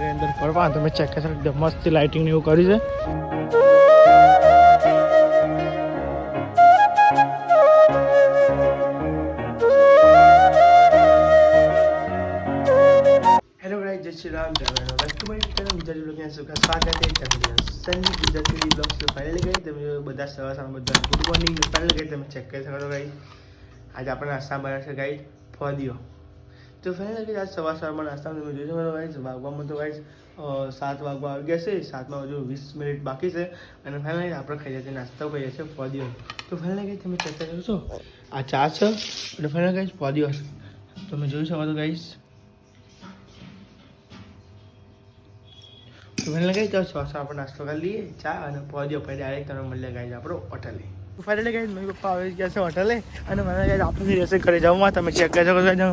અંદર ફરવા, તમે ચેક કરશો એકદમ મસ્ત લાઇટિંગ ને એવું કર્યું છે. હેલો ગાઈસ જય શ્રી રામ, જય રામ ગુજરાતી બ્લોગ સંદીપ ગુજરાતી ગઈ તમે બધા સવાર બધા ગુડ મોર્નિંગ ગઈ તમે ચેક કરી શકો આજે આપણે નાસ્તા બનાવે છે ગાઈસ ફોદિયો તો ફાઇનલી લાગે આજ સવાર સવારમાં નાસ્તામાં તમે જોઈ શકો ગાઈસ વાગવામાં તો વાઈઝ સાત વાગવા આવી ગયા છે. સાતમાં હજુ વીસ મિનિટ બાકી છે. અને ફાઇનલી આપણે ખાઈ જઈએ નાસ્તો કરીએ છીએ ફોદિયો તો ફાઇનલી ગઈ તમે ચર્ચા કરી આ ચા છે. અને ફાઇનલી ગાઈસ ફોદિયો છે તમે જોઈ શકો છો ગાઈસ તો મને લાગે તો શ્વાસ આપણે નાસ્તો કરી લઈએ. ચા અને પહોંચ્યો પછી ડાયરેક્ટ તમે મળીએ ગાઈ આપણો હોટલે ફાઇનલી ગાઈ મમ્મી પપ્પા આવી ગયા છે હોટલે અને મને ગાઈ આપણે રહેશે ઘરે જમવા તમે ચેક કરી શકો છો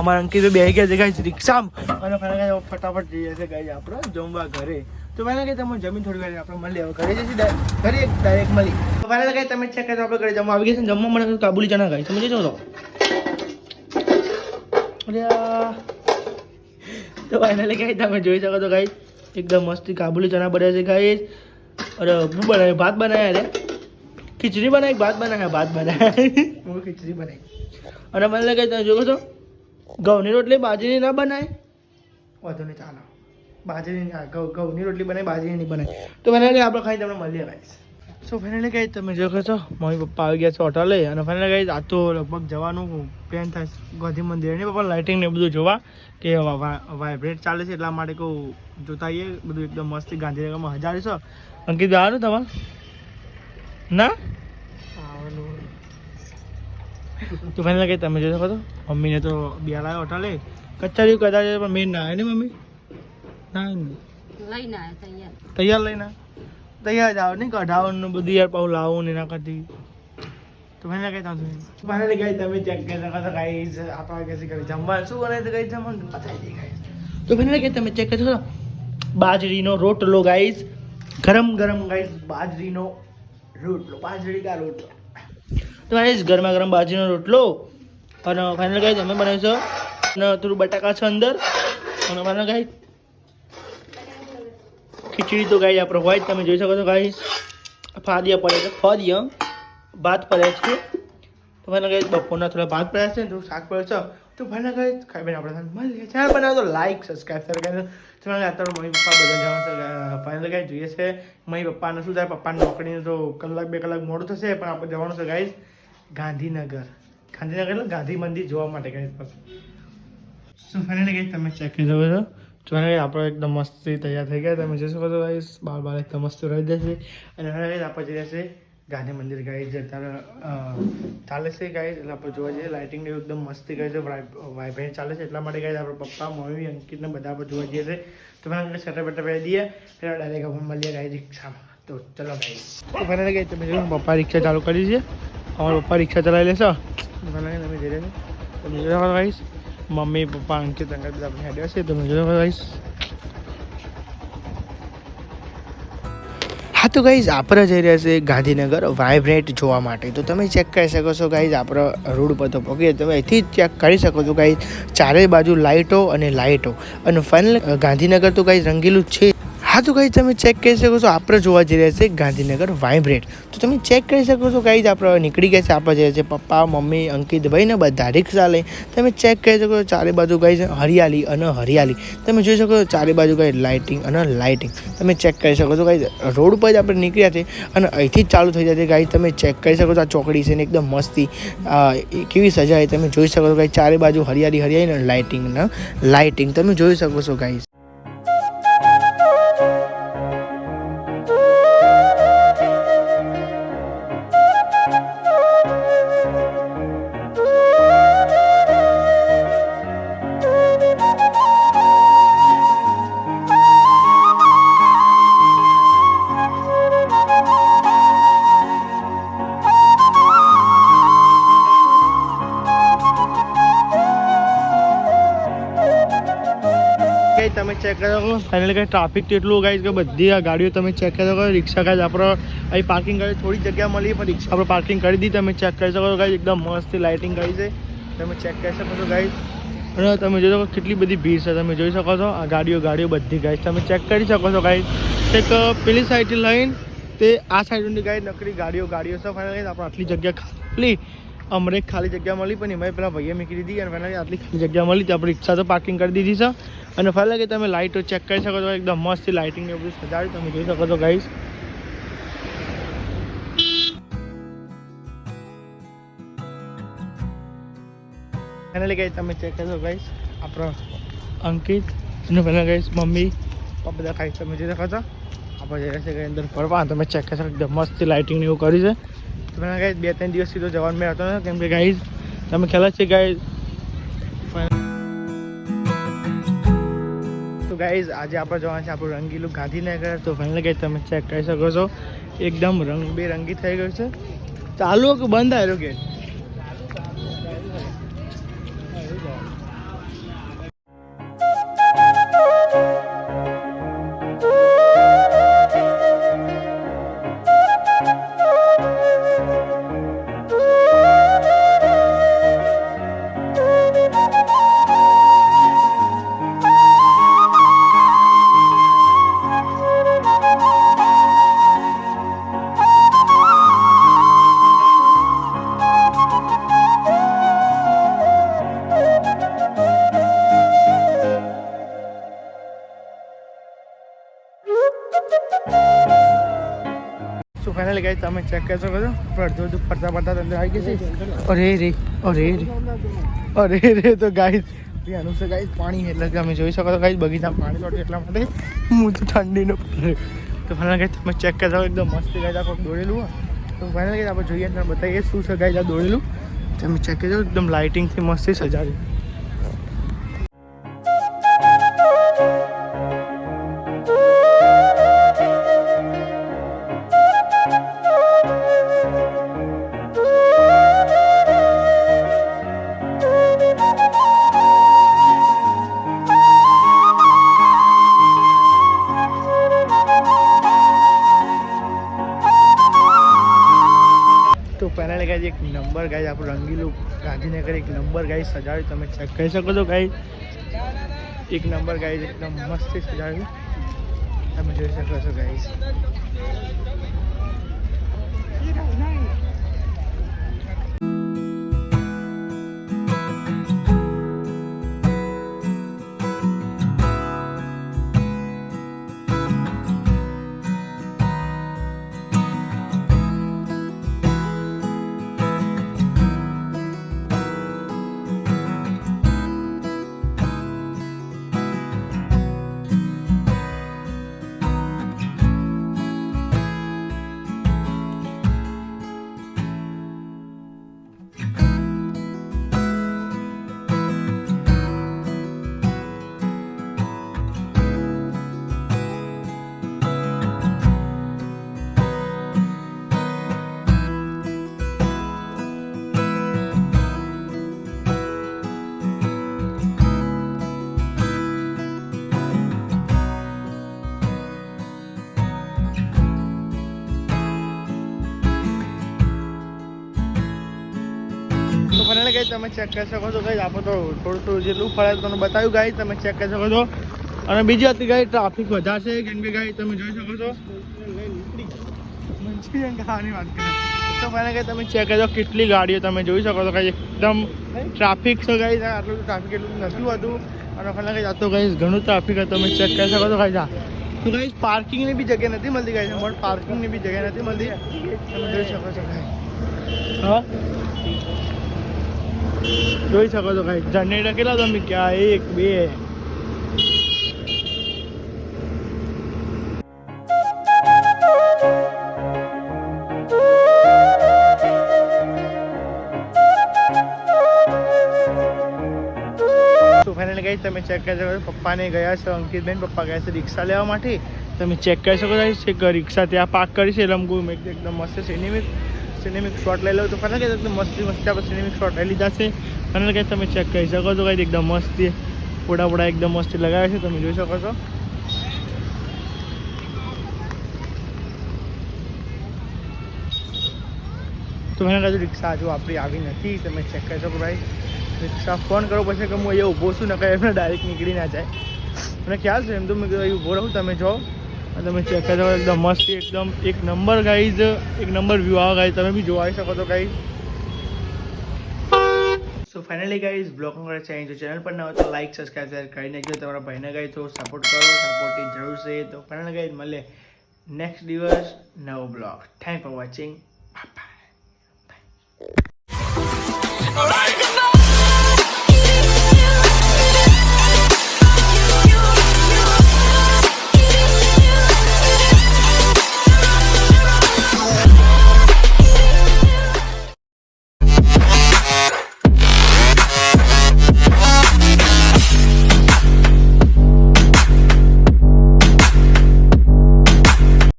અમારા અંકિત બે ગયા છે ગાઈ રિક્ષામાં. અને ફાઇનલ ગાઈ ફટાફટ જઈએ છે ગાઈ આપણે, જમવા ઘરે. તો ફાઇનલ ગાઈ તમે જમીન થોડી વાર આપણે મળીએ. હવે ઘરે જઈશું ઘરે ડાયરેક્ટ મળી. તો ફાઇનલ ગાઈ તમે ચેક કરી આપણે ઘરે જમવા આવી ગયા જમવા મને કાબુલી ચણા ગાઈ તમે જજો તો. તો ફાઇનલી ગાઈ તમે જોઈ શકો છો ગાઈ એકદમ મસ્તી કાબુલી ચણા બને છે ગાઈ અરે બનાવ્યું? ભાત બનાવ્યા રે? ખીચડી બનાવી ભાત બનાવ્યા ભાત બનાવ્યા હું ખીચડી બનાવી. અને મને લાગે તમે જોવો છો ઘઉંની રોટલી બાજરીની ના બનાય. વધુ નહીં ચાલો. બાજરીની ઘઉં ઘઉંની રોટલી બનાવી બાજરીની નહીં બનાવી તો ફાઇનલી આપણે ખાઈ તમને મળીએ ગાઈસ સો ફાઇનલી કહી તમે જો છો મમ્મી પપ્પા આવી ગયા છે હોટલે અને ફાઇનલી કહી આ તો લગભગ જવાનું પ્લાન થાય છે. ગાંધી મંદિર ને પપ્પા લાઇટિંગ ને બધું જોવા કે વાઇબ્રેટ ચાલે છે એટલા માટે કહું જોતા આવીએ. બધું એકદમ મસ્તી ગાંધીનગરમાં હજાર છો. અંકિત આવવાનું તમારે? ના? તો ફાઇનલ કઈ તમે જોઈ શકો છો? મમ્મીને તો બિયારા હોટલે કચેરી કદાચ પણ મેં ના આવે ને મમ્મી? ના આવે લઈને તૈયાર. તૈયાર લઈને તૈયાર જ આવો નહીં કઢાવવાનું બધું યાર પાઉં લાવું ને એના કરતી. તો મને કઈ તાતું ફાઇનલી ગઈ તમે ચેક કરી શકો તો ગાઈઝ આપણા કેસી કરી? જમવાનું શું બને તો ગઈ જમવાનું બતાવી દે ગાઈઝ તો ફાઇનલી ગઈ તમે ચેક કરી શકો બાજરીનો રોટલો ગાઈઝ ગરમ ગરમ ગાઈઝ બાજરીનો રોટલો બાજરી કા રોટલો. તો ગાઈસ ગરમા ગરમ બાજરીનો રોટલો. અને ફાઇનલ ગાઈસ અમે બનાવીશું અને થોડું બટાકા છે અંદર. અને ફાઇનલ ગાઈસ ખીચડી તો ગાઈ આપણે હોય તમે જોઈ શકો છો ગાઈસ ફાદિયા પડે છે, ફાદિયા. ભાત પડે છે. તો ફાઇનલ ગાઈસ બપોરના થોડા ભાત પડ્યા છે થોડું શાક પડે છે. તો મને ગઈ, ખાઈ બેન, આપણે મળીએ. ચેનલ બનાવો તો લાઈક સબસ્ક્રાઈબ કરી ચેનલ અત્યારે મમ્મી પપ્પા બધા જવાનું ફાઇનલ ગાઈ જોઈએ છે. મમ્મી પપ્પાને શું થાય? પપ્પાની નોકરીને તો કલાક, બે કલાક મોડું થશે, પણ આપણે જવાનું છે ગાઈઝ ગાંધીનગર. ગાંધીનગર એટલે ગાંધી મંદિર જોવા માટે ગાઈઝ પછી સો ફાઇનલી ગઈ તમે ચેક કરી શકો છો. જોઈને આપણે એકદમ મસ્તી તૈયાર થઈ ગયા. તમે છો ગાઈસ બાર બાર એકદમ મસ્ત રહી જશે. અને આપણે જઈ છે ગાંધી મંદિર ગાઈ છે અત્યારે ચાલે છે ગાઈ એટલે આપણે જોવા જઈએ લાઇટિંગ એકદમ મસ્તી કરે છે વાઇબ્રેન્ટ ચાલે છે, એટલા માટે ગાઈ આપણે પપ્પા, મમ્મી અંકિતને બધા આપણે જોવા જઈએ છે તો મને શટર બટર પહેરી દઈએ એટલે ડાયરેક્ટ આપણે મળીએ ગાઈ રિક્ષામાં. તો ચલો ગાઈ મને ગઈ તમે જોયું પપ્પા રિક્ષા ચાલુ કરી છે. અમારા પપ્પા રિક્ષા ચલાવી લેશો? ફાઇનલી તમે જઈ રહ્યા તમે શકો ગાઈશ મમ્મી, પપ્પા, અંકિત અંકલ બધા આપણે હેડ્યા છે, તમે શકો ગાઈશ હા, તો ગાઈઝ આપણે જઈ રહ્યા છે ગાંધીનગર વાઇબ્રેટ જોવા માટે. તો તમે ચેક કરી શકો છો ગાઈઝ આપણે રોડ પર તો પહોંચીએ તમે અહીંથી જ ચેક કરી શકો છો ગાઈઝ ચારે બાજુ લાઇટો અને લાઇટો અને ફાઇનલ ગાંધીનગર તો ગાઈઝ રંગીલું છે. હા, તો ગાઈઝ તમે ચેક કરી શકો છો. આપણે જોવા જઈ રહ્યા છે ગાંધીનગર વાઇબ્રેટ તો તમે ચેક કરી શકો છો ગાઈઝ આપણે નીકળી ગયા છે આપણે જઈએ છીએ પપ્પા, મમ્મી, અંકિત ભાઈ ને બધા રિક્ષા લઈ તમે ચેક કરી શકો છો, ચારે બાજુ ગાઈઝ હરિયાળી અને હરિયાળી. તમે જોઈ શકો છો, ચારે બાજુ ગાઈ લાઇટિંગ અને લાઇટિંગ તમે ચેક કરી શકો છો ગાઈઝ રોડ પર જ આપણે નીકળ્યા છે અને અહીંથી જ ચાલુ થઈ જાય છે ગાઈઝ તમે ચેક કરી શકો છો, આ ચોકડી છે ને એકદમ મસ્તી. કેવી સજાય, તમે જોઈ શકો છો ગાઈઝ ચારે બાજુ હરિયાળી હરિયાળી અને લાઇટિંગ ને લાઇટિંગ તમે જોઈ શકો છો ગાઈઝ કઈ તમે ચેક કરો ફાઇનલ ફાઇનલી કઈ ટ્રાફિક કેટલું ગાઈઝ કે બધી આ ગાડીઓ તમે ચેક કરી શકો રિક્ષા ગાઈઝ આપણે અહીં પાર્કિંગ કરી થોડી જગ્યા મળી પણ રિક્ષા આપણે પાર્કિંગ કરી દીધી તમે ચેક કરી શકો ગાઈઝ એકદમ મસ્ત લાઇટિંગ કરી છે. તમે ચેક કરી શકો છો ગાઈઝ અને તમે જોઈ શકો કેટલી બધી ભીડ છે, તમે જોઈ શકો છો. આ ગાડીઓ ગાડીઓ બધી ગાઈસ તમે ચેક કરી શકો છો ગાઈ એક પેલી સાઈડથી લઈને તે આ સાઈડની ગાઈ નકરી ગાડીઓ ગાડીઓ છે. ફાઇનલ આપણે આટલી જગ્યા ખાલી અમને ખાલી જગ્યા મળી, પણ એમાં પેલા ભાઈએ મૂકી દીધી અને પહેલાં આટલી ખાલી જગ્યા મળી, તો આપણે રિક્ષા તો પાર્કિંગ કરી દીધી છે. અને ફાઇનલ કે તમે લાઇટો ચેક કરી શકો છો, એકદમ મસ્ત લાઇટિંગ ને બધું સજાવ્યું તમે જોઈ શકો છો ગાઈશ ફાઇનલી ગાઈસ તમે ચેક કરશો ગાઈશ આપણો અંકિત અને પહેલાં ગાઈસ મમ્મી, પપ્પા બધા ખાઈ, તમે જોઈ શકો છો. આપણે જઈ રહ્યા છે અંદર ફરવા તમે ચેક કરશો એકદમ મસ્ત લાઇટિંગ એવું કર્યું છે. તો પહેલાં બે ત્રણ દિવસથી તો જવાનું મેં હતો ને કેમ કે ગાઈઝ તમે ખ્યાલ છે ગાઈઝ તો ગાઈઝ આજે આપણે જવાનું છે આપણું રંગીલું ગાંધીનગર. તો ફાઇનલ ગાઈઝ તમે ચેક કરી શકો છો. એકદમ રંગબેરંગી થઈ ગયું છે. ચાલુ કે બંધ આવ્યો ગેટ ફાઇનલી ગઈ તમે ચેક કરી શકો છો. અડધું અડધું ફરતા ફરતા આવી ગઈ છે. અરે રે અરે રે. અરે રે તો ગાઈઝ આનું છે ગાઈઝ પાણી. એટલે તમે જોઈ શકો છો ગાઈઝ બગીચા પાણી લોટ એટલા માટે હું તો ઠંડીનો તો ફાઇનલ ગઈ તમે ચેક કરી શકો, એકદમ મસ્ત ગાઈઝ આખો દોડેલું તો ફાઇનલ ગઈ આપણે જોઈએ તમે બતાવીએ શું છે ગાઈઝ આ દોડેલું તમે ચેક કરી એકદમ લાઇટિંગથી મસ્તી સજાવ્યું ગાંધીનગર એક નંબર ગાઈ સજાવ્યું તમે ચેક કરી શકો છો ગાઈ. એક નંબર ગાઈ એકદમ મસ્ત સજાવ્યું તમે જોઈ શકો છો ગાઈઝ. તો તમે ચેક કરી શકો છો. ગાઈઝ આપણે તો થોડું થોડું જેટલું ફરાય તમને બતાવ્યું. ગાય તમે ચેક કરી શકો છો. અને બીજી હતી ગાઈ ટ્રાફિક વધારે છે. કેમ કે ગાઈ તમે જોઈ શકો છો. મંચુરિયન ખાવાની વાત કરીએ તો ગાઈ તમે ચેક કરજો કેટલી ગાડીઓ તમે જોઈ શકો છો. કાંઈ એકદમ ટ્રાફિક છે ગાઈ આટલું ટ્રાફિક એટલું નથી હતું. અને ગાઈ આ તો ગાઈ ઘણું ટ્રાફિક હતું. તમે ચેક કરી શકો છો કાંઈ જા તો ગાઈ પાર્કિંગની બી જગ્યા નથી મળતી ગાઈ પણ પાર્કિંગની બી જગ્યા નથી મળતી. તમે જોઈ શકો છો ગાઈ હા? જોઈ શકો છો ભાઈ જનરેટર કેટલા તમે ક્યાં? એક, બે. ગઈ તમે ચેક કરી શકો છો, પપ્પાને ગયા છે, અંકિતબેન, પપ્પા ગયા છે રિક્ષા લેવા માટે. તમે ચેક કરી શકો છો રિક્ષા ત્યાં પાર્ક કરી છે રમગુ એકદમ મસ્ત છે. સિનેમિક સિનેમિક શોટ લઈ લો તો ફાઇનલ કે એકદમ મસ્તી મસ્તી, આપણે સિનેમિક શોટ લઈ લીધા છે. ફાઇનલ કે તમે ચેક કરી શકો છો, કંઈ એકદમ મસ્તી પોડા પોડા એકદમ મસ્તી લગાવ્યા છે, તમે જોઈ શકો છો. તો મને કાજુ રિક્ષા હજુ આપણી આવી નથી, તમે ચેક કરી શકો ભાઈ. રિક્ષા ફોન કરો પછી કે હું અહીંયા ઊભો છું ને કંઈ એમને ડાયરેક્ટ નીકળી ના જાય. મને ખ્યાલ છે, એમ તો મેં કીધું ઊભો રહું, તમે જો. તમે ચેક કરો એકદમ મસ્ત, એકદમ એક નંબર ગાઈઝ એક નંબર વ્યૂ આવે ગાઈઝ તમે બી જોઈ શકો છો guys so finally guys blog કરે છે. અહીં જો ચેનલ પર ના હોય તો લાઈક સબસ્ક્રાઈબ શેર કરી નાખજો તમારા ભાઈને ગાઈ તો સપોર્ટ કરો. સપોર્ટની જરૂર છે. તો ફાઇનલ ગાઈઝ મળે નેક્સ્ટ દિવસ નવો blog thank for watching bye